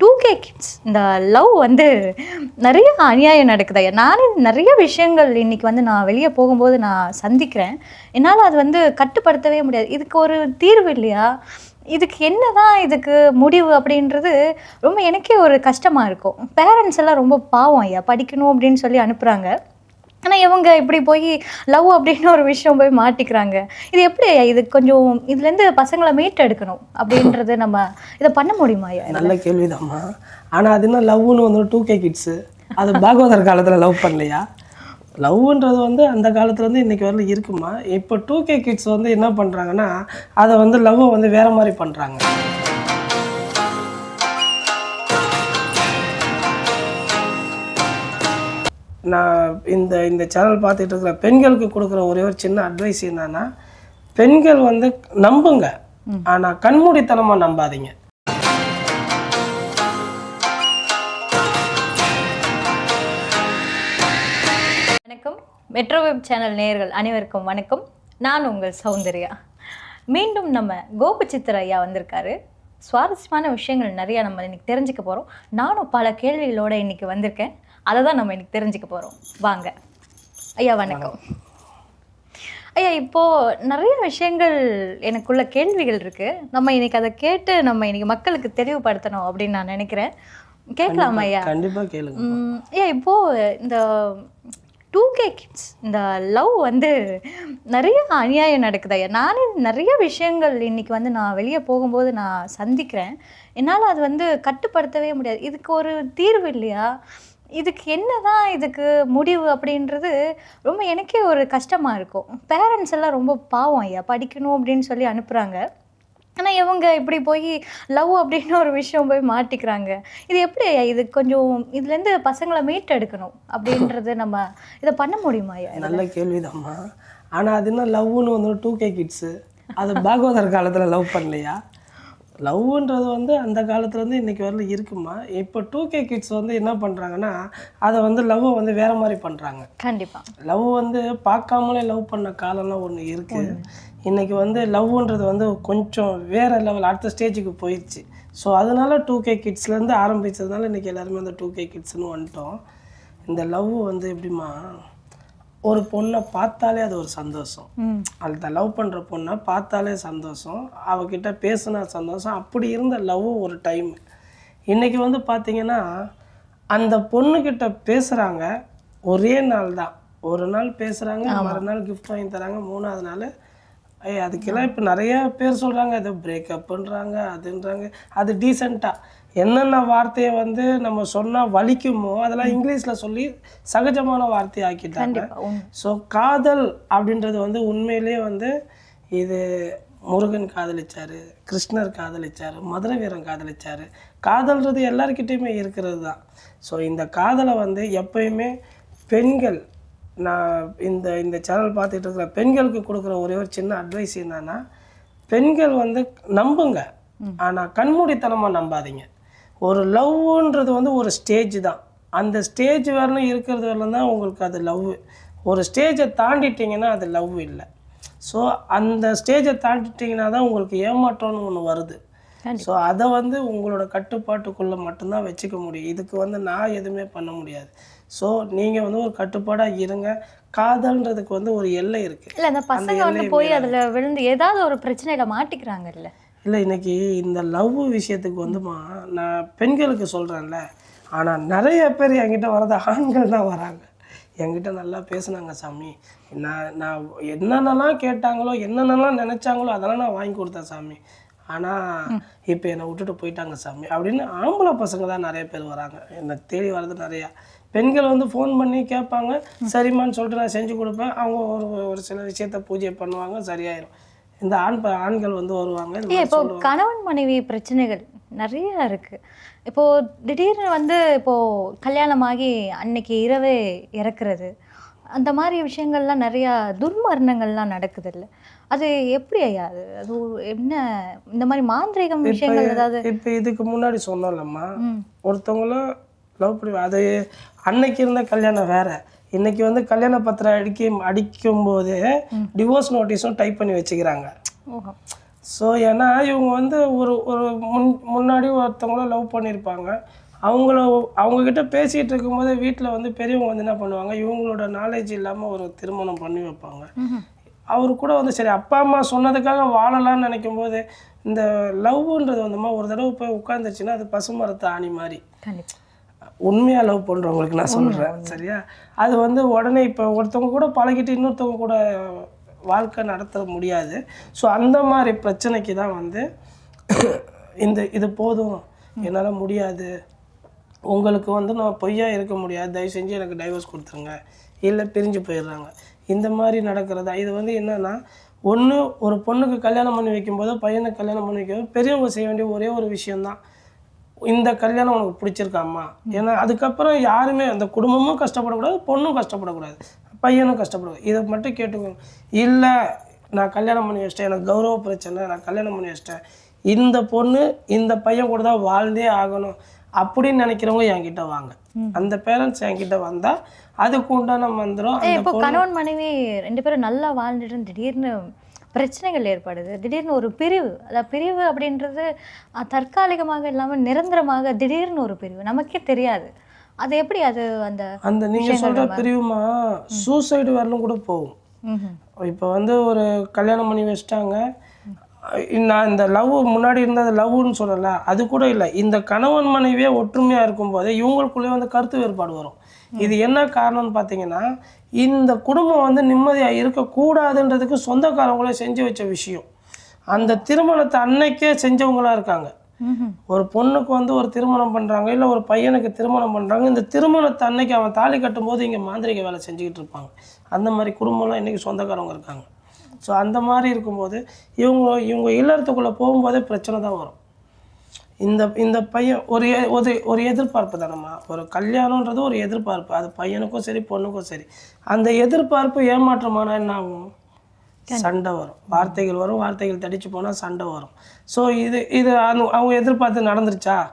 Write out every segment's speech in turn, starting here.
Two K kids இந்த love வந்து நிறைய அநியாயம் நடக்குது ஐயா. நானே நிறைய விஷயங்கள் இன்றைக்கி வந்து நான் வெளியே போகும்போது நான் சந்திக்கிறேன். என்னால் அது வந்து கட்டுப்படுத்தவே முடியாது. இதுக்கு ஒரு தீர்வு இல்லையா? இதுக்கு என்ன தான் இதுக்கு முடிவு அப்படின்றது ரொம்ப எனக்கே ஒரு கஷ்டமாக இருக்கும். பேரண்ட்ஸ் எல்லாம் ரொம்ப பாவம் ஐயா. படிக்கணும் அப்படின்னு சொல்லி அனுப்புகிறாங்க ஆனால் இவங்க இப்படி போய் லவ் அப்படின்னு ஒரு விஷயம் போய் மாட்டிக்கிறாங்க. இது எப்படி இது கொஞ்சம் இதுலேருந்து பசங்களை மீட்டெடுக்கணும் அப்படின்றது நம்ம இதை பண்ண முடியுமா ஐயா நல்ல கேள்விதாம்மா. ஆனால் அது என்ன லவ்னு வந்து டூ கே கிட்ஸு அது பாகவதர் காலத்தில் லவ் பண்ணலையா? லவ்ன்றது வந்து அந்த காலத்துலேருந்து இன்னைக்கு வரல இருக்குமா? இப்போ டூ கே கிட்ஸ் வந்து என்ன பண்ணுறாங்கன்னா அதை வந்து லவ்வை வந்து வேற மாதிரி பண்ணுறாங்க நான் இந்த இந்த சேனல் பார்த்துட்டு இருக்கிற பெண்களுக்கு கொடுக்குற ஒரே ஒரு சின்ன அட்வைஸ் என்னன்னா பெண்கள் வந்து நம்புங்க. ஆனால் கண்மூடித்தனமாக நம்பாதீங்க. வணக்கம். மெட்ரோ வெப் சேனல் நேயர்கள் அனைவருக்கும் வணக்கம். நான் உங்கள் சௌந்தர்யா. மீண்டும் நம்ம கோபு சித்திர ஐயா வந்திருக்காரு. சுவாரஸ்யமான விஷயங்கள் நிறையா நம்ம இன்னைக்கு தெரிஞ்சுக்க போகிறோம் நானும் பல கேள்விகளோட இன்னைக்கு வந்திருக்கேன். அதை தான் நம்ம இன்னைக்கு தெரிஞ்சுக்க போகிறோம் வாங்க. ஐயா வணக்கம். ஐயா இப்போ நிறைய விஷயங்கள் எனக்குள்ள கேள்விகள் இருக்கு. நம்ம இன்னைக்கு அதை கேட்டு நம்ம இன்னைக்கு மக்களுக்கு தெளிவுபடுத்தணும் அப்படின்னு நான் நினைக்கிறேன். கேட்கலாமா ஐயா? கண்டிப்பாக கேளுங்க. ம், ஏன் இப்போ இந்த டூ கே கிட்ஸ் இந்த லவ் வந்து நிறைய அநியாயம் நடக்குது ஐயா. நானே நிறைய விஷயங்கள் இன்னைக்கு வந்து நான் வெளியே போகும்போது நான் சந்திக்கிறேன். என்னால் அது வந்து கட்டுப்படுத்தவே முடியாது. இதுக்கு ஒரு தீர்வு இல்லையா? இதுக்கு என்ன தான் இதுக்கு முடிவு அப்படின்றது ரொம்ப எனக்கே ஒரு கஷ்டமாக இருக்கும். பேரண்ட்ஸ் எல்லாம் ரொம்ப பாவம் ஐயா படிக்கணும் அப்படின்னு சொல்லி அனுப்புகிறாங்க ஆனால் இவங்க இப்படி போய் லவ் அப்படின்னு ஒரு விஷயம் போய் மாட்டிக்கிறாங்க. இது எப்படி ஐயா இது கொஞ்சம் இதுலேருந்து பசங்களை மீட்டெடுக்கணும் அப்படின்றது நம்ம இதை பண்ண முடியுமா ஐயா நல்ல கேள்விதாம்மா. ஆனால் அது என்ன லவ்னு வந்து டூ கே கிட்ஸு அது பாகவதர் காலத்தில் லவ் பண்ணலையா? லவ்ன்றது வந்து அந்த காலத்துலேருந்து இன்னைக்கு வரல இருக்குமா? இப்போ டூ கே கிட்ஸ் வந்து என்ன பண்ணுறாங்கன்னா அதை வந்து லவ்வை வந்து வேற மாதிரி பண்ணுறாங்க கண்டிப்பாக லவ் வந்து பார்க்காமலே லவ் பண்ண காலம்லாம் ஒன்று இருக்குது இன்னைக்கு வந்து லவ்ன்றது வந்து கொஞ்சம் வேற லெவல் அடுத்த ஸ்டேஜுக்கு போயிடுச்சு. ஸோ அதனால டூ கே கிட்ஸ்லேருந்து ஆரம்பிச்சதுனால இன்னைக்கு எல்லாருமே அந்த டூ கே கிட்ஸ்னு வந்துட்டோம். இந்த லவ் வந்து எப்படிமா ஒரு பொண்ணை பார்த்தாலே அது ஒரு சந்தோஷம். அந்த லவ் பண்ணுற பொண்ணை பார்த்தாலே சந்தோஷம். அவகிட்ட பேசினா சந்தோஷம். அப்படி இருந்த லவ் ஒரு டைம். இன்னைக்கு வந்து பார்த்தீங்கன்னா அந்த பொண்ணுக்கிட்ட பேசுகிறாங்க ஒரே நாள் தான். ஒரு நாள் பேசுகிறாங்க மறுநாள் gift வாங்கி தராங்க மூணாவது நாள். ஐய் அதுக்கெல்லாம் இப்போ நிறைய பேர் சொல்கிறாங்க ஏதோ பிரேக்கப்புன்றாங்க அதுன்றாங்க. அது டீசெண்டாக என்னென்ன வார்த்தையை வந்து நம்ம சொன்னால் வலிக்குமோ அதெல்லாம் இங்கிலீஷில் சொல்லி சகஜமான வார்த்தையை ஆக்கிட்டாங்க. ஸோ காதல் அப்படின்றது வந்து உண்மையிலேயே வந்து இது முருகன் காதலிச்சாரு கிருஷ்ணர் காதலிச்சாரு மதுரை வீரன் காதலிச்சாரு. காதல்ன்றது எல்லாருக்கிட்டேயுமே இருக்கிறது தான். ஸோ இந்த காதலை வந்து எப்பயுமே பெண்கள் நான் இந்த இந்த சேனல் பார்த்துட்டு இருக்கிற பெண்களுக்கு கொடுக்குற ஒரே ஒரு சின்ன அட்வைஸ் என்னன்னா பெண்கள் வந்து நம்புங்க. ஆனால் கண்மூடித்தனமாக நம்பாதீங்க. ஒரு லவ்ன்றது வந்து ஒரு ஸ்டேஜ் தான். அந்த ஸ்டேஜ் வரலும் இருக்கிறது வரலும் தான் உங்களுக்கு அது லவ் ஒரு ஸ்டேஜை தாண்டிட்டீங்கன்னா அது லவ் இல்லை. ஸோ அந்த ஸ்டேஜை தாண்டிட்டீங்கன்னா தான் உங்களுக்கு ஏமாற்றம்னு ஒன்று வருது. ஸோ அதை வந்து உங்களோட கட்டுப்பாட்டுக்குள்ளே மட்டும்தான் வச்சுக்க முடியும். இதுக்கு வந்து நான் எதுவுமே பண்ண முடியாது. ஸோ நீங்கள் வந்து ஒரு கட்டுப்பாடாக இருங்க. காதல்ன்றதுக்கு வந்து ஒரு எல்லை இருக்குது இல்லை அந்த பசங்க வந்து போய் அதில் விழுந்து ஏதாவது ஒரு பிரச்சனையில மாட்டிக்கிறாங்க இல்லை இன்றைக்கி இன்னைக்கு இந்த லவ் விஷயத்துக்கு வந்துமா நான் பெண்களுக்கு சொல்கிறேன்ல ஆனால் நிறைய பேர் என்கிட்ட வர்றது ஆண்கள் தான் வராங்க. என்கிட்ட நல்லா பேசுனாங்க சாமி. நான் நான் என்னென்னலாம் கேட்டாங்களோ என்னென்னலாம் நினச்சாங்களோ அதெல்லாம் நான் வாங்கி கொடுத்தேன் சாமி. ஆனால் இப்போ என்னை விட்டுட்டு போயிட்டாங்க சாமி. அப்படின்னு ஆம்பளை பசங்க தான் நிறைய பேர் வராங்க. என்னை தேடி வர்றது நிறையா. பெண்கள் வந்து ஃபோன் பண்ணி கேட்பாங்க சரிம்மான்னு சொல்லிட்டு நான் செஞ்சு கொடுப்பேன். அவங்க ஒரு ஒரு சில விஷயத்த பூஜை பண்ணுவாங்க சரியாயிரும். இந்த ஆண் ஆண்கள் வந்து வருவாங்க இப்போ. கணவன் மனைவி பிரச்சனைகள் நிறைய இருக்கு. இப்போ திடீர்னு வந்து இப்போ கல்யாணமாகி அன்னைக்கு இரவே இறக்குறது அந்த மாதிரி விஷயங்கள்லாம் நிறைய துர்மரணங்கள்லாம் நடக்குது இல்ல அது எப்படி ஐயா அது? அது என்ன இந்த மாதிரி மாந்திரீகம் விஷயங்கள் ஏதாவது? இப்போ இதுக்கு முன்னாடி சொன்னோம்லம்மா. ஒருத்தவங்களும் லவ் பண்ணி அது அன்னைக்கு இருந்த கல்யாணம் வேற. இன்னைக்கு வந்து கல்யாண பத்திரம் அடிக்க அடிக்கும் போது டிவோர்ஸ் நோட்டீஸும் டைப் பண்ணி வச்சுக்கிறாங்க. ஸோ ஏன்னா இவங்க வந்து ஒரு ஒரு முன் முன்னாடி ஒருத்தவங்கள லவ் பண்ணியிருப்பாங்க அவங்கள அவங்கக்கிட்ட பேசிகிட்டு இருக்கும்போது வீட்டில் வந்து பெரியவங்க வந்து என்ன பண்ணுவாங்க இவங்களோட நாலேஜ் இல்லாமல் ஒரு திருமணம் பண்ணி வைப்பாங்க. அவர் கூட வந்து சரி அப்பா அம்மா சொன்னதுக்காக வாழலாம்னு நினைக்கும் போது இந்த லவ்ன்றது வந்துமா ஒரு தடவை போய் உட்காந்துருச்சுன்னா அது பசுமரத்து ஆணி மாதிரி. உண்மையாக லவ் பண்ணுறவங்களுக்கு நான் சொல்கிறேன் சரியா? அது வந்து உடனே இப்போ ஒருத்தவங்க கூட பழகிட்டு இன்னொருத்தவங்க கூட வாழ்க்கை நடத்த முடியாது. ஸோ அந்த மாதிரி பிரச்சனைக்கு தான் வந்து இந்த இது போதும். என்னால் முடியாது. உங்களுக்கு வந்து நான் பொய்யா இருக்க முடியாது. தயவு செஞ்சு எனக்கு டைவர்ஸ் கொடுத்துருங்க. இல்லை பிரிஞ்சு போயிடுறாங்க. இந்த மாதிரி நடக்கிறதா? இது வந்து என்னன்னா ஒன்று ஒரு பொண்ணுக்கு கல்யாணம் பண்ணி வைக்கும்போதோ பையனுக்கு கல்யாணம் பண்ணி வைக்கும்போது பெரியவங்க செய்ய வேண்டிய ஒரே ஒரு விஷயம்தான். இந்த கல்யாணம் உனக்கு பிடிச்சிருக்காம்மா ஏன்னா அதுக்கப்புறம் யாருமே அந்த குடும்பமும் கஷ்டப்படக்கூடாது பொண்ணும் கஷ்டப்படக்கூடாது பையனும் கஷ்டப்படக்கூடாது. இதை மட்டும் கேட்டுக்கோங்க. இல்லை நான் கல்யாணம் பண்ணி வச்சிட்டேன் எனக்கு கௌரவ பிரச்சனை நான் கல்யாணம் பண்ணி வச்சிட்டேன். இந்த பொண்ணு இந்த பையன் கூட தான் வாழ்ந்தே ஆகணும் அப்படின்னு நினைக்கிறவங்க என்கிட்ட வாங்க. அந்த பேரண்ட்ஸ் என்கிட்ட வந்தால் அதுக்கு உண்டான மந்திரம் இப்போ கணவன் மனைவி ரெண்டு பேரும் நல்லா வாழ்ந்துட்டு திடீர்னு பிரச்சனைகள் ஏற்படுது. திடீர்னு ஒரு பிரிவு அதாவது பிரிவு அப்படின்றது தற்காலிகமாக இல்லாமல் நிரந்தரமாக திடீர்னு ஒரு பிரிவு. நமக்கே தெரியாது. அது எப்படி அது அந்த அந்த நீங்கள் சொல்கிற பிரிவுமா சூசைடு வரலும் கூட போகும். இப்போ வந்து ஒரு கல்யாணம் பண்ணி வச்சிட்டாங்க. நான் இந்த லவ் முன்னாடி இருந்தது லவ்னு சொல்லல. அது கூட இல்லை. இந்த கணவன் மனைவியே ஒற்றுமையாக இருக்கும்போது இவங்களுக்குள்ளே வந்து கருத்து வேறுபாடு வரும். இது என்ன காரணம்னு பார்த்தீங்கன்னா இந்த குடும்பம் வந்து நிம்மதியாக இருக்கக்கூடாதுன்றதுக்கு சொந்தக்காரங்களே செஞ்சு வச்ச விஷயம். அந்த திருமணத்தை அன்னைக்கே செஞ்சவங்களா இருக்காங்க. ஒரு பொண்ணுக்கு வந்து ஒரு திருமணம் பண்ணுறாங்க இல்லை ஒரு பையனுக்கு திருமணம் பண்ணுறாங்க இந்த திருமணத்தை அன்னைக்கு அவன் தாலி கட்டும்போது இங்கே மாந்திரிக வேலை செஞ்சுக்கிட்டு இருப்பாங்க. அந்த மாதிரி குடும்பம்லாம் இன்றைக்கி சொந்தக்காரவங்க இருக்காங்க. ஸோ அந்த மாதிரி இருக்கும்போது இவங்க இவங்க இல்லறத்துக்குள்ளே போகும்போதே பிரச்சனை தான் வரும். இந்த இந்த பையன் ஒரு ஒரு ஒரு எதிர்பார்ப்பு தானம்மா. ஒரு கல்யாணன்றது ஒரு எதிர்பார்ப்பு. அது பையனுக்கும் சரி பொண்ணுக்கும் சரி. அந்த எதிர்பார்ப்பு ஏமாற்றமானா என்ன ஆகும் சண்டை வரும். வார்த்தைகள் வரும் வார்த்தைகள் தடிச்சு போனால் சண்டை வரும். ஸோ இது இது அந்த- அவங்க எதிர்பார்த்து நடந்துருச்சா?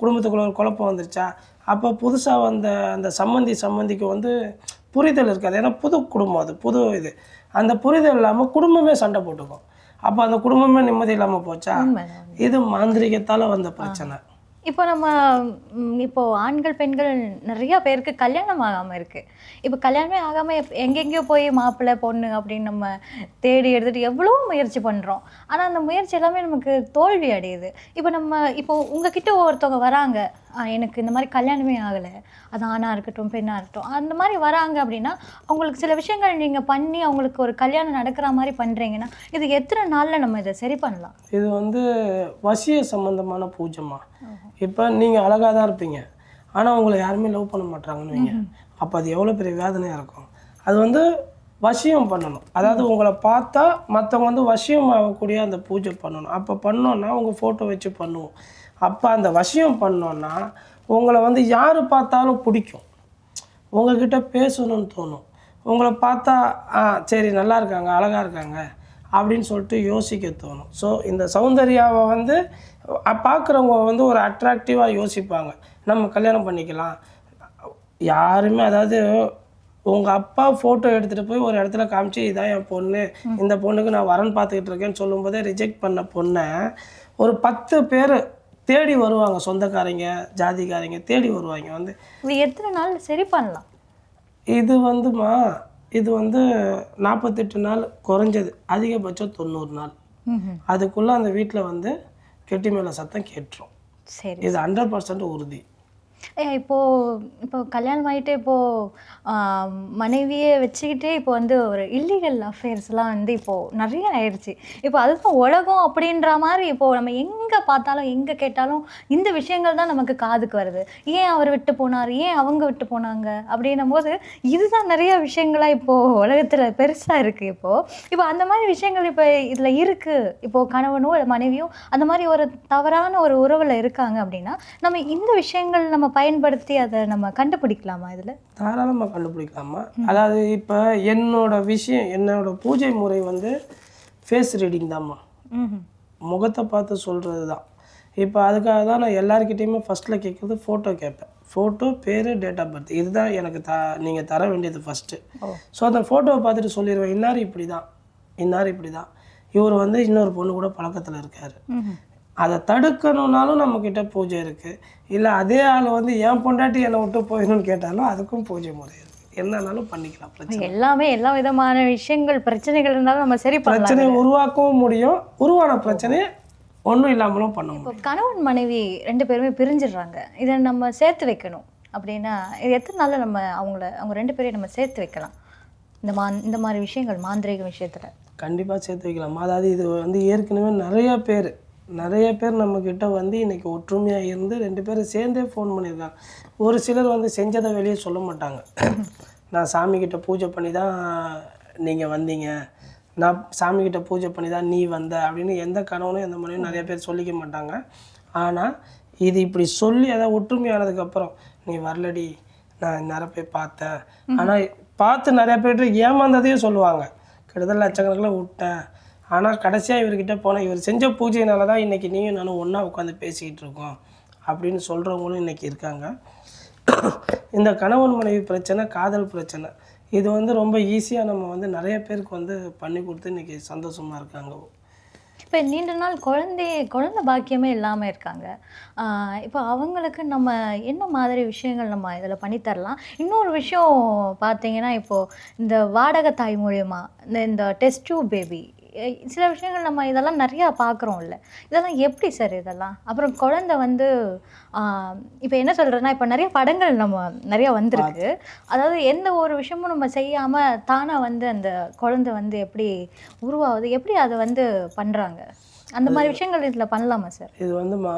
குடும்பத்துக்குள்ள ஒரு குழப்பம் வந்துருச்சா? அப்போ புதுசாக வந்த அந்த சம்மந்தி சம்மந்திக்கு வந்து புரிதல் இருக்காது. ஏன்னா புது குடும்பம் அது புது இது. அந்த புரிதல் இல்லாமல் குடும்பமே சண்டை போட்டுக்கும். அப்போ அந்த குடும்பமே நிம்மதி இல்லாமல் போச்சா. இது மாந்திரிகத்தால் வந்த பிரச்சனை. இப்போ நம்ம இப்போ ஆண்கள் பெண்கள் நிறைய பேருக்கு கல்யாணம் ஆகாம இருக்கு. இப்போ கல்யாணமே ஆகாம எப்- எங்கெங்கேயோ போய் மாப்பிள்ளை பொண்ணு அப்படின்னு நம்ம தேடி எடுத்துட்டு எவ்வளோ முயற்சி பண்றோம். ஆனா அந்த முயற்சி எல்லாமே நமக்கு தோல்வி அடையுது. இப்போ நம்ம இப்போ உங்ககிட்ட ஒருத்தவங்க வராங்க "ஆ, எனக்கு இந்த மாதிரி கல்யாணமே ஆகலை. அது ஆணா இருக்கட்டும் பெண்ணா இருக்கட்டும். அந்த மாதிரி வராங்க அப்படின்னா அவங்களுக்கு சில விஷயங்கள் நீங்க பண்ணி அவங்களுக்கு ஒரு கல்யாணம் நடக்கிற மாதிரி பண்றீங்கன்னா இது எத்தனை நாள்ல நம்ம இதை சரி பண்ணலாம்? இது வந்து வசிய சம்பந்தமான பூஜைமா இப்போ நீங்கள் அழகாக தான் இருப்பீங்க. ஆனால் உங்களை யாருமே லவ் பண்ண மாட்டாங்கன்னு வைங்க. அப்போ அது எவ்வளோ பெரிய வேதனையாக இருக்கும். அது வந்து வசியம் பண்ணணும். அதாவது உங்களை பார்த்தா மற்றவங்க வந்து வசியம் ஆகக்கூடிய அந்த பூஜை பண்ணணும். அப்போ பண்ணோன்னா உங்கள் ஃபோட்டோ வச்சு பண்ணுவோம். அப்போ அந்த வசியம் பண்ணோன்னா உங்களை வந்து யார் பார்த்தாலும் பிடிக்கும். உங்ககிட்ட பேசணும்னு தோணும். உங்களை பார்த்தா ஆ சரி நல்லா இருக்காங்க அழகாக இருக்காங்க அப்படின்னு சொல்லிட்டு யோசிக்க தோணும். ஸோ இந்த சௌந்தர்யாவை வந்து பார்க்குறவங்க வந்து ஒரு அட்ராக்டிவாக யோசிப்பாங்க. நம்ம கல்யாணம் பண்ணிக்கலாம். யாருமே அதாவது உங்கள் அப்பா ஃபோட்டோ எடுத்துகிட்டு போய் ஒரு இடத்துல காமிச்சு இதான் என் பொண்ணு இந்த பொண்ணுக்கு நான் வரன் பார்த்துக்கிட்டு இருக்கேன்னு சொல்லும்போதே ரிஜெக்ட் பண்ண பொண்ணை ஒரு பத்து பேர் தேடி வருவாங்க சொந்தக்காரங்க ஜாதிக்காரங்க தேடி வருவாங்க. வந்து இது எத்தனை நாள் சரி பண்ணலாம்? இது வந்துமா இது வந்து நாற்பத்தெட்டு நாள் குறைஞ்சது. அதிகபட்சம் தொண்ணூறு நாள். அதுக்குள்ளே அந்த வீட்டில் வந்து கெட்டி மேலே சத்தம் கேட்டுரும். சரி இது ஹண்ட்ரட் பர்சன்ட் உறுதி. ஏ இப்போது கல்யாணம் ஆகிட்டு இப்போது மனைவியை வச்சுக்கிட்டே இப்போ வந்து ஒரு இல்லீகல் அஃபேர்ஸ்லாம் வந்து இப்போது நிறைய ஆயிடுச்சு இப்போ அதுதான் உலகம் அப்படின்ற மாதிரி இப்போது நம்ம எங்கே பார்த்தாலும் எங்கே கேட்டாலும் இந்த விஷயங்கள் தான் நமக்கு காதுக்கு வருது. ஏன் அவர் விட்டு போனார்? ஏன் அவங்க விட்டு போனாங்க? அப்படின்னும் போது இதுதான் நிறைய விஷயங்களா இப்போது உலகத்தில் பெருசாக இருக்குது இப்போது இப்போ அந்த மாதிரி விஷயங்கள் இப்போ இதில் இருக்குது இப்போது கணவனோ மனைவியோ அந்த மாதிரி ஒரு தவறான ஒரு உறவில் இருக்காங்க அப்படின்னா நம்ம இந்த விஷயங்கள் நம்ம பயன்படுத்தி அதை நம்ம கண்டுபிடிக்கலாமா இதில்? தாராளமாக கண்டுபிடிக்கலாமா? அதாவது இப்போ என்னோட விஷயம் என்னோட பூஜை முறை வந்து ஃபேஸ் ரீடிங் தாம்மா. முகத்தை பார்த்து சொல்கிறது தான் இப்போ அதுக்காக தான் நான் எல்லாருக்கிட்டேயுமே ஃபஸ்ட்டில் கேட்குறது ஃபோட்டோ கேட்பேன். ஃபோட்டோ பேர் டேட் ஆஃப் பர்த் இதுதான் எனக்கு த நீங்கள் தர வேண்டியது ஃபஸ்ட்டு. ஸோ அந்த ஃபோட்டோவை பார்த்துட்டு சொல்லிடுவேன் இன்னார் இப்படி தான் இன்னார் இப்படி தான் இவர் வந்து இன்னொரு பொண்ணு கூட பழக்கத்தில் இருக்கார். அதை தடுக்கணும்னாலும் நம்மக்கிட்ட பூஜை இருக்குது இல்லை அதே ஆள் வந்து என் பொண்டாட்டி என்னை விட்டு போயிடணும்னு கேட்டாலும் அதுக்கும் பூஜை முறை இருக்குது என்னன்னாலும் பண்ணிக்கலாம் பிரச்சனை எல்லாமே எல்லா விதமான விஷயங்கள் பிரச்சனைகள் இருந்தாலும் நம்ம சரி பிரச்சனையை உருவாக்கவும் முடியும். உருவான பிரச்சனையை ஒன்றும் இல்லாமலும் பண்ண இப்போ கணவன் மனைவி ரெண்டு பேருமே பிரிஞ்சிடுறாங்க. இதை நம்ம சேர்த்து வைக்கணும். அப்படின்னா இது எத்தனை நாள்ல நம்ம அவங்கள அவங்க ரெண்டு பேரையும் நம்ம சேர்த்து வைக்கலாம்? இந்த மா இந்த மாதிரி விஷயங்கள் மாந்திரீக விஷயத்துல. கண்டிப்பாக சேர்த்து வைக்கலாம். அதாவது இது வந்து ஏற்கனவே நிறைய பேர் நிறைய பேர் நம்மக்கிட்ட வந்து இன்னைக்கு ஒற்றுமையாக இருந்து ரெண்டு பேரும் சேர்ந்தே ஃபோன் பண்ணியிருக்காங்க ஒரு சிலர் வந்து செஞ்சதை வெளியே சொல்ல மாட்டாங்க. நான் சாமிக்கிட்ட பூஜை பண்ணி தான் நீங்கள் வந்தீங்க. நான் சாமிக்கிட்ட பூஜை பண்ணி தான் நீ வந்த அப்படின்னு எந்த கணவனும் எந்த மனைவியும் நிறைய பேர் சொல்லிக்க மாட்டாங்க. ஆனால் இது இப்படி சொல்லி அதாவது ஒற்றுமையானதுக்கப்புறம் நீ வரலடி நான் இந்நேரம் போய் பார்த்தேன். ஆனால் பார்த்து நிறைய பேர்கிட்ட ஏமாந்ததையும் சொல்லுவாங்க. கிட்டத்தட்ட லட்சக்கணக்கில் விட்டேன். ஆனால் கடைசியாக இவர்கிட்ட போனால் இவர் செஞ்ச பூஜையினால தான் இன்றைக்கி நீயும் நானும் ஒன்றா உட்காந்து பேசிக்கிட்டு இருக்கோம் அப்படின்னு சொல்கிறவங்களும் இன்றைக்கி இருக்காங்க. இந்த கணவன் மனைவி பிரச்சனை காதல் பிரச்சனை இது வந்து ரொம்ப ஈஸியாக நம்ம வந்து நிறைய பேருக்கு வந்து பண்ணி கொடுத்து இன்றைக்கி சந்தோஷமாக இருக்காங்க. இப்போ நீண்ட நாள் குழந்தை குழந்தை பாக்கியமே இல்லாமல் இருக்காங்க. இப்போ அவங்களுக்கு நம்ம என்ன மாதிரி விஷயங்கள் நம்ம இதில் பண்ணித்தரலாம் இன்னொரு விஷயம் பார்த்தீங்கன்னா இப்போது இந்த வாடகை தாய் மூலயமா இந்த இந்த டெஸ்ட் டியூப் பேபி சில விஷயங்கள் நம்ம இதெல்லாம் நிறையா பார்க்குறோம்ல. இதெல்லாம் எப்படி சார் இதெல்லாம்? அப்புறம் குழந்தை வந்து இப்போ என்ன சொல்கிறேன்னா இப்போ நிறைய படங்கள் நம்ம நிறையா வந்திருக்கு. அதாவது எந்த ஒரு விஷயமும் நம்ம செய்யாமல் தானாக வந்து அந்த குழந்தை வந்து எப்படி உருவாகுது எப்படி அதை வந்து பண்ணுறாங்க அந்த மாதிரி விஷயங்கள் இதில் பண்ணலாமா சார்? இது வந்துமா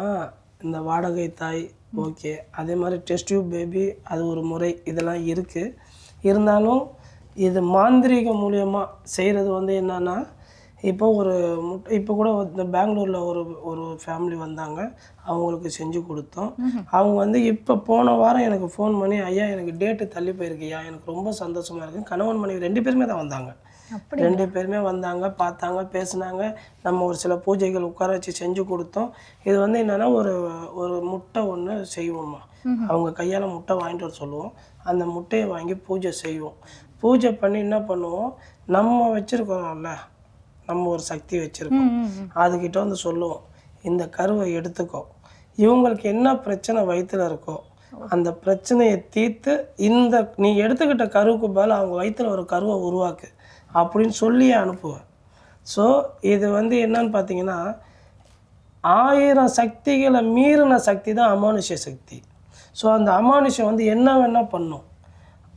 இந்த வாடகை தாய் ஓகே. அதே மாதிரி டெஸ்ட் டியூப் பேபி அது ஒரு முறை இதெல்லாம் இருக்குது இருந்தாலும் இது மாந்திரீகம் மூலியமாக செய்கிறது வந்து என்னன்னா இப்போ ஒரு முட்டை இப்போ கூட இந்த பெங்களூரில் ஒரு ஒரு ஃபேமிலி வந்தாங்க. அவங்களுக்கு செஞ்சு கொடுத்தோம். அவங்க வந்து இப்போ போன வாரம் எனக்கு ஃபோன் பண்ணி ஐயா எனக்கு டேட்டு தள்ளி போயிருக்குய்யா எனக்கு ரொம்ப சந்தோஷமாக இருக்கு. கணவன் மனைவி ரெண்டு பேருமே தான் வந்தாங்க. ரெண்டு பேருமே வந்தாங்க பார்த்தாங்க பேசுனாங்க. நம்ம ஒரு சில பூஜைகள் உட்கார வச்சு செஞ்சு கொடுத்தோம். இது வந்து என்னன்னா ஒரு ஒரு முட்டை ஒன்று செய்வோம்மா. அவங்க கையால் முட்டை வாங்கிட்டு வர சொல்லுவோம். அந்த முட்டையை வாங்கி பூஜை செய்வோம். பூஜை பண்ணி என்ன பண்ணுவோம்? நம்ம வச்சுருக்கோம்ல நம்ம ஒரு சக்தி வச்சுருக்கோம். அதுக்கிட்ட வந்து சொல்லுவோம் இந்த கருவை எடுத்துக்கோ. இவங்களுக்கு என்ன பிரச்சனை வயித்துல இருக்கோ அந்த பிரச்சனையை தீர்த்து இந்த நீ எடுத்துக்கிட்ட கருவுக்கு பதிலா அவங்க வயித்துல ஒரு கருவை உருவாக்கு அப்படின்னு சொல்லியே அனுப்புவேன் ஸோ இது வந்து என்னன்னு பார்த்தீங்கன்னா ஆயிரம் சக்திகளை மீறின சக்தி தான் அமானுஷ்ய சக்தி. ஸோ அந்த அமானுஷ்யம் வந்து என்ன வேணால் பண்ணும்.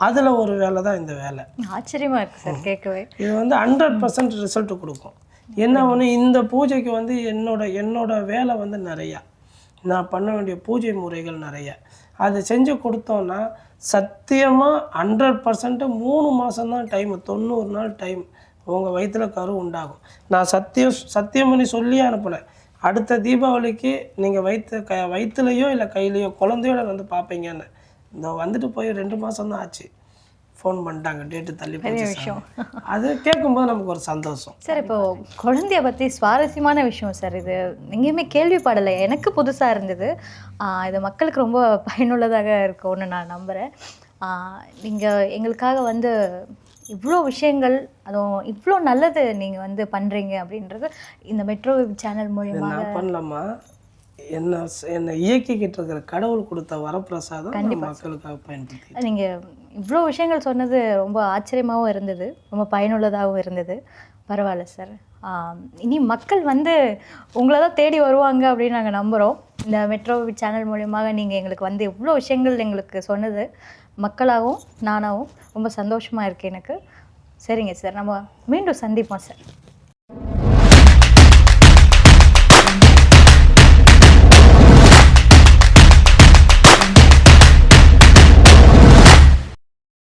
அதில் ஒரு வேலை தான் இந்த வேலை. ஆச்சரியமா இருக்கு சார் கேட்கவே. இது வந்து ஹண்ட்ரட் பர்சன்ட் ரிசல்ட் கொடுக்கும். என்ன ஒன்று இந்த பூஜைக்கு வந்து என்னோட என்னோட வேலை வந்து நிறையா. நான் பண்ண வேண்டிய பூஜை முறைகள் நிறைய. அதை செஞ்சு கொடுத்தோன்னா சத்தியமாக ஹண்ட்ரட் பர்சன்ட் மூணு மாதம்தான் டைம் தொண்ணூறு நாள் டைம் உங்கள் வயித்துல கரு உண்டாகும். நான் சத்தியம் சத்தியம் பண்ணி சொல்லி அனுப்புனேன். அடுத்த தீபாவளிக்கு நீங்கள் வயிற்று க வயிற்றுலையோ இல்லை கையிலையோ குழந்தையோட வந்து பார்ப்பீங்கன்னு இந்த வந்துட்டு போய் ரெண்டு மாதம் தான் ஆச்சு. ஃபோன் பண்ணிட்டாங்க டேட்டு தள்ளி போச்சு விஷயம். அது கேட்கும்போது நமக்கு ஒரு சந்தோஷம். சார் இப்போ குழந்தைய பற்றி சுவாரஸ்யமான விஷயம் சார் இது எங்கேயுமே கேள்விப்படலை எனக்கு புதுசாக இருந்தது. இது மக்களுக்கு ரொம்ப பயனுள்ளதாக இருக்கும்னு நான் நம்புகிறேன் நீங்கள் எங்களுக்காக வந்து இவ்வளோ விஷயங்கள் அதுவும் இவ்வளோ நல்லது நீங்கள் வந்து பண்ணுறீங்க அப்படின்றது இந்த மெட்ரோ சேனல் மூலியமா நான் பண்ணலாமா? என்ன என்னை இயக்கிக்கிட்டு இருக்கிற கடவுள் கொடுத்த வரப்பிரசாதம் மக்களுக்காக பயன்படுத்தி நீங்கள் இவ்வளோ விஷயங்கள் சொன்னது ரொம்ப ஆச்சரியமாகவும் இருந்தது. ரொம்ப பயனுள்ளதாகவும் இருந்தது. பரவாயில்ல சார் இனி மக்கள் வந்து உங்களை தான் தேடி வருவாங்க அப்படின்னு நாங்கள் நம்புகிறோம் இந்த மெட்ரோ சேனல் மூலியமாக நீங்கள் எங்களுக்கு வந்து இவ்வளோ விஷயங்கள் எங்களுக்கு சொன்னது. மக்களாகவும் நானாகவும் ரொம்ப சந்தோஷமாக இருக்குது எனக்கு. சரிங்க சார் நம்ம மீண்டும் சந்திப்போம் சார்